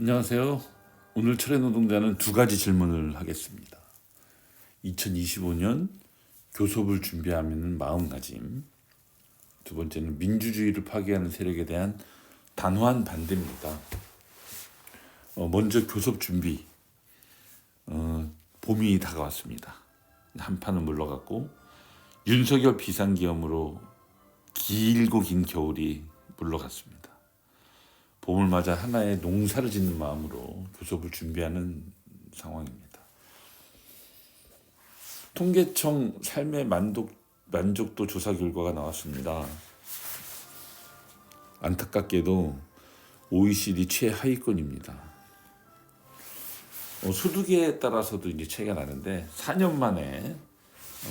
안녕하세요. 오늘 철의 노동자는 두 가지 질문을 하겠습니다. 2025년 교섭을 준비하는 마음가짐. 두 번째는 민주주의를 파괴하는 세력에 대한 단호한 반대입니다. 어, 먼저 교섭 준비. 어, 봄이 다가왔습니다. 한판은 물러갔고 윤석열 비상기염으로 길고 긴 겨울이 물러갔습니다. 봄을 맞아 하나의 농사를 짓는 마음으로 교섭을 준비하는 상황입니다. 통계청 삶의 만족, 만족도 조사 결과가 나왔습니다. 안타깝게도 OECD 최하위권입니다. 어, 소득에 따라서도 이제 차이가 나는데 4년 만에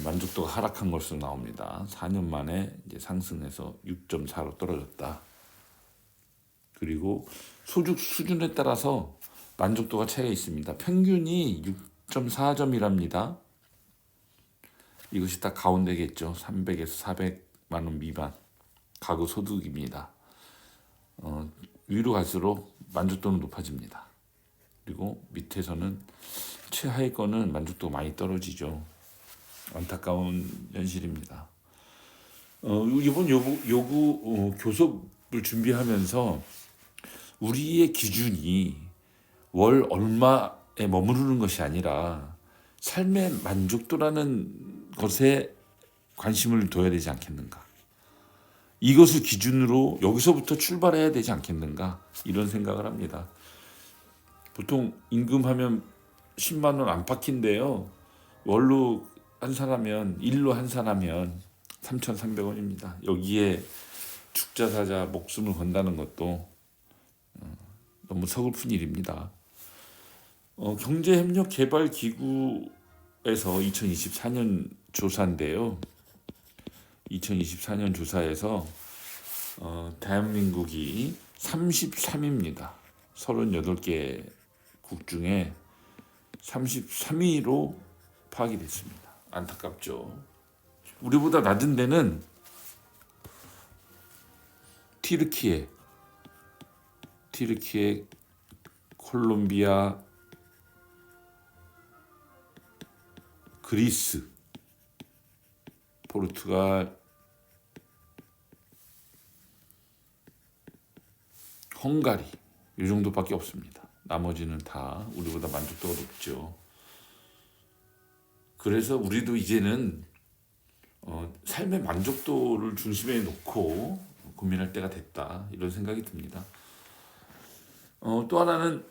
만족도가 하락한 것으로 나옵니다. 4년 만에 이제 상승해서 6.4로 떨어졌다. 그리고 소득 수준에 따라서 만족도가 차이가 있습니다. 평균이 6.4점이랍니다. 이것이 딱 가운데겠죠. 300에서 400만 원 미만 가구 소득입니다. 어, 위로 갈수록 만족도는 높아집니다. 그리고 밑에서는 최하위권은 만족도가 많이 떨어지죠. 안타까운 현실입니다. 어, 이번 요구, 요구 어, 교섭을 준비하면서 우리의 기준이 월 얼마에 머무르는 것이 아니라 삶의 만족도라는 것에 관심을 둬야 되지 않겠는가. 이것을 기준으로 여기서부터 출발해야 되지 않겠는가. 이런 생각을 합니다. 보통 임금하면 10만 원 안팎인데요. 월로 환산하면 일로 환산하면 3,300원입니다. 여기에 죽자사자 목숨을 건다는 것도 어, 너무 서글픈 일입니다. 어, 경제협력개발기구에서 2024년 조사인데요. 2024년 조사에서 어, 대한민국이 33위입니다. 38개 국 중에 33위로 파악이 됐습니다. 안타깝죠. 우리보다 낮은 데는 티르키에, 티르키에, 콜롬비아, 그리스, 포르투갈, 헝가리 이 정도밖에 없습니다. 나머지는 다 우리보다 만족도가 높죠. 그래서 우리도 이제는 어, 삶의 만족도를 중심에 놓고 고민할 때가 됐다 이런 생각이 듭니다. 어, 또 하나는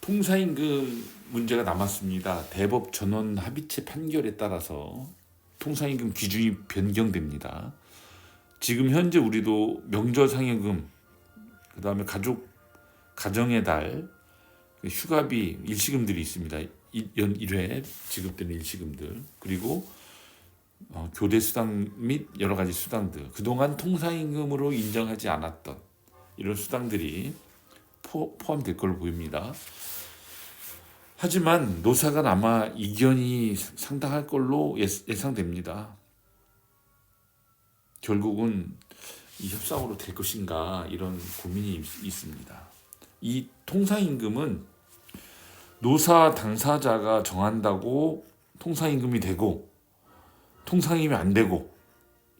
통사임금 문제가 남았습니다. 대법 전원 합의체 판결에 따라서 통사임금 기준이 변경됩니다. 지금 현재 우리도 명절 상여금, 그 다음에 가족 가정의 달, 휴가비, 일시금들이 있습니다. 연 1회 지급되는 일시금들 그리고 어, 교대 수당 및 여러 가지 수당들 그동안 통상임금으로 인정하지 않았던 이런 수당들이 포, 함될 걸로 보입니다. 하지만 노사간 아마 이견이 상당할 걸로 예, 예상됩니다. 결국은 이 협상으로 될 것인가 이런 고민이 있습니다. 이 통상임금은 노사 당사자가 정한다고 통상임금이 되고 통상임이 안 되고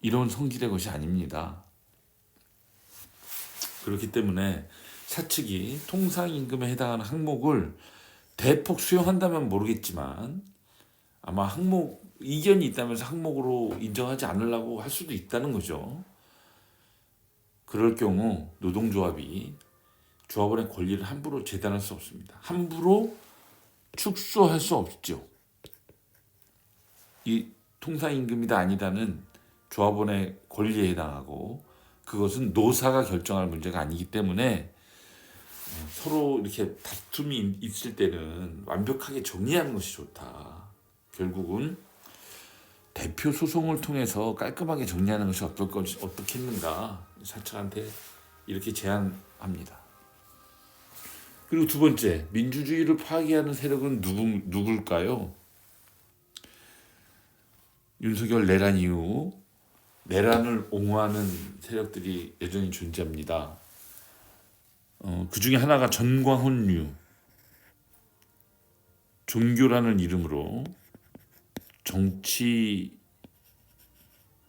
이런 성질의 것이 아닙니다. 그렇기 때문에 사측이 통상임금에 해당하는 항목을 대폭 수용한다면 모르겠지만 아마 항목 이견이 있다면서 항목으로 인정하지 않으려고 할 수도 있다는 거죠. 그럴 경우 노동조합이 조합원의 권리를 함부로 재단할 수 없습니다. 함부로 축소할 수 없죠. 이 통상임금이다 아니다는 조합원의 권리에 해당하고 그것은 노사가 결정할 문제가 아니기 때문에 어, 서로 이렇게 다툼이 있을 때는 완벽하게 정리하는 것이 좋다. 결국은 대표 소송을 통해서 깔끔하게 정리하는 것이 어떨 것 어떻겠는가 사측한테 이렇게 제안합니다. 그리고 두 번째, 민주주의를 파괴하는 세력은 누구, 누굴까요? 윤석열 내란 이후 내란을 옹호하는 세력들이 여전히 존재합니다. 어, 그 중에 하나가 전광훈류 종교라는 이름으로 정치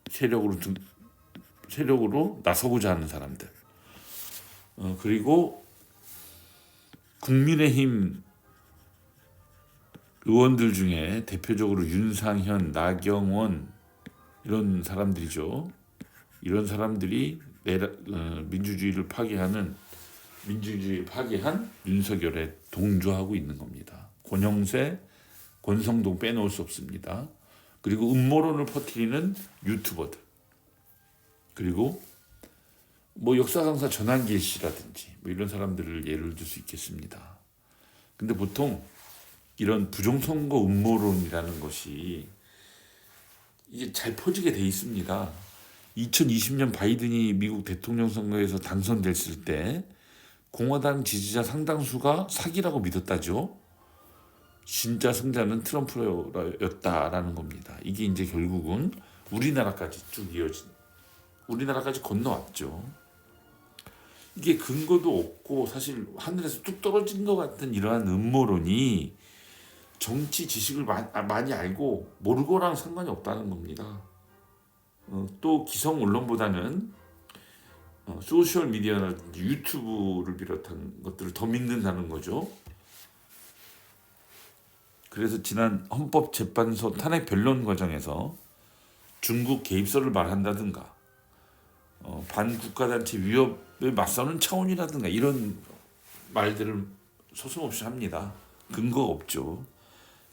세력으로 등- 세력으로 나서고자 하는 사람들. 어, 그리고 국민의힘 의원들 중에 대표적으로 윤상현, 나경원 이런 사람들이죠. 이런 사람들이 어, 민주주의를 파괴하는 민주주의 파괴한 윤석열에 동조하고 있는 겁니다. 권영세, 권성동 빼놓을 수 없습니다. 그리고 음모론을 퍼뜨리는 유튜버들 그리고 뭐 역사 강사 전한길 씨라든지 뭐 이런 사람들을 예를 들 수 있겠습니다. 근데 보통 이런 부정선거 음모론이라는 것이 이게 잘 퍼지게 돼 있습니다. 2020년 바이든이 미국 대통령 선거에서 당선됐을 때 공화당 지지자 상당수가 사기라고 믿었다죠. 진짜 승자는 트럼프였다라는 겁니다. 이게 이제 결국은 우리나라까지 쭉 이어진 우리나라까지 건너왔죠. 이게 근거도 없고 사실 하늘에서 뚝 떨어진 것 같은 이러한 음모론이 정치 지식을 마- 아, 많이 알고 모르고랑 상관이 없다는 겁니다. 어, 또 기성 언론보다는 어, 소셜 미디어라든지 유튜브를 비롯한 것들을 더 믿는다는 거죠. 그래서 지난 헌법재판소 탄핵 변론 과정에서 중국 개입설을 말한다든가 어, 반국가단체 위협에 맞서는 차원이라든가 이런 말들을 서슴없이 합니다. 근거가 없죠.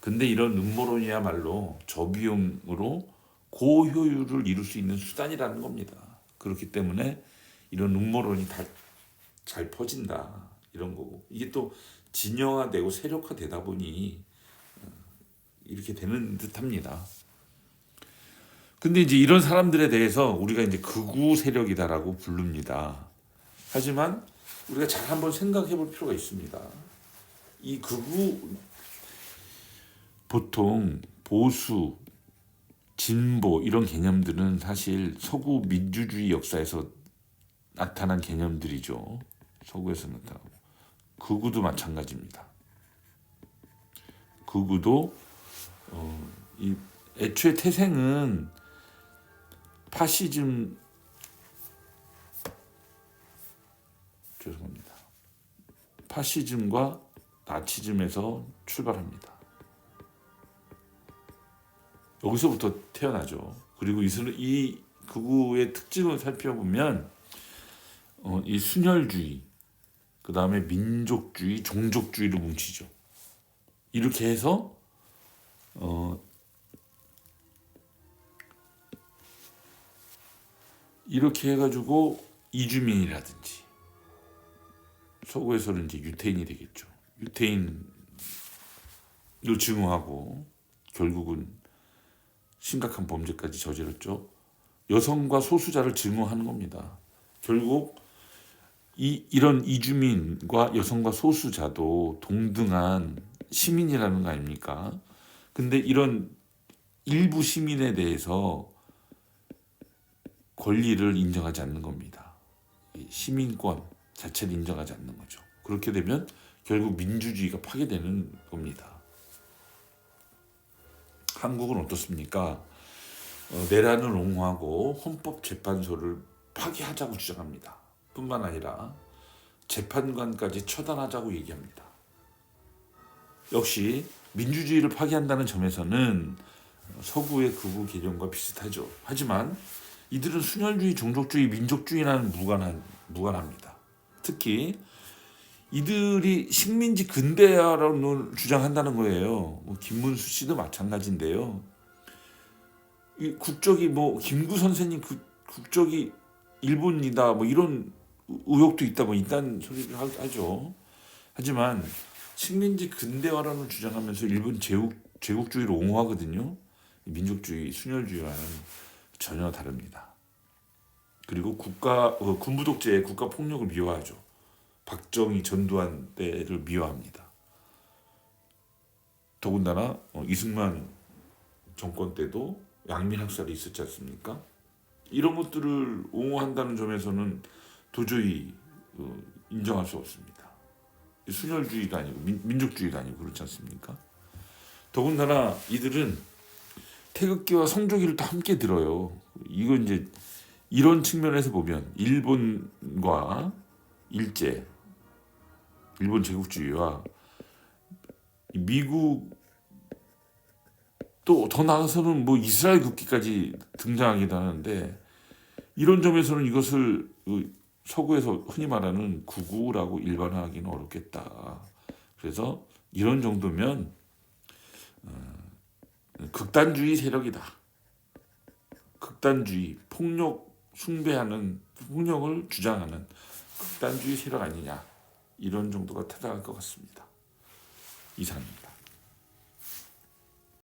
근데 이런 음모론이야말로 저비용으로 고효율을 이룰 수 있는 수단이라는 겁니다. 그렇기 때문에 이런 음모론이 다 잘 퍼진다 이런 거고 이게 또 진영화되고 세력화되다 보니 어, 이렇게 되는 듯합니다. 근데 이제 이런 사람들에 대해서 우리가 이제 극우 세력이다라고 부릅니다. 하지만 우리가 잘 한번 생각해 볼 필요가 있습니다. 이 극우 보통 보수, 진보 이런 개념들은 사실 서구 민주주의 역사에서 나타난 개념들이죠. 서구에서 나타나고 극우도 마찬가지입니다. 극우도 어, 이 애초에 태생은 파시즘 죄송합니다. 파시즘과 나치즘에서 출발합니다. 여기서부터 태어나죠. 그리고 이, 수- 이 극우의 특징을 살펴보면 어, 이 순혈주의, 그 다음에 민족주의, 종족주의로 뭉치죠. 이렇게 해서 어, 이렇게 해가지고 이주민이라든지 서구에서는 이제 유태인이 되겠죠. 유태인을 증오하고 결국은 심각한 범죄까지 저질렀죠. 여성과 소수자를 증오하는 겁니다. 결국 이 이런 이주민과 여성과 소수자도 동등한 시민이라는 거 아닙니까? 근데 이런 일부 시민에 대해서 권리를 인정하지 않는 겁니다. 이 시민권 자체를 인정하지 않는 거죠. 그렇게 되면 결국 민주주의가 파괴되는 겁니다. 한국은 어떻습니까? 어, 내란을 옹호하고 헌법재판소를 파괴하자고 주장합니다. 뿐만 아니라 재판관까지 처단하자고 얘기합니다. 역시 민주주의를 파괴한다는 점에서는 서구의 극우 개념과 비슷하죠. 하지만 이들은 순혈주의, 종족주의, 민족주의와는 무관한 무관합니다. 특히 이들이 식민지 근대화론을 주장한다는 거예요. 뭐 김문수 씨도 마찬가지인데요. 이 국적이 뭐 김구 선생님 그 국적이 일본이다 뭐 이런 의혹도 있다 뭐 이딴 소리를 하- 하죠. 하지만 식민지 근대화론을 주장하면서 일본 제국 제국주의를 옹호하거든요. 민족주의, 순혈주의와는 전혀 다릅니다. 그리고 국가 어, 군부 독재의 국가 폭력을 미화하죠. 박정희 전두환 때를 미화합니다. 더군다나 어, 이승만 정권 때도 양민 학살이 있었지 않습니까? 이런 것들을 옹호한다는 점에서는 도저히 어, 인정할 수 없습니다. 순혈주의가 아니고 민, 민족주의가 아니고 그렇지 않습니까? 더군다나 이들은 태극기와 성조기를 다 함께 들어요. 이건 이제 이런 측면에서 보면 일본과 일제, 일본 제국주의와 미국 또 더 나아가서는 뭐 이스라엘 국기까지 등장하기도 하는데 이런 점에서는 이것을 그 서구에서 흔히 말하는 구구라고 일반화하기는 어렵겠다. 그래서 이런 정도면 어, 극단주의 세력이다. 극단주의, 폭력 숭배하는 폭력을 주장하는 극단주의 세력 아니냐 이런 정도가 타당할 것 같습니다. 이상입니다.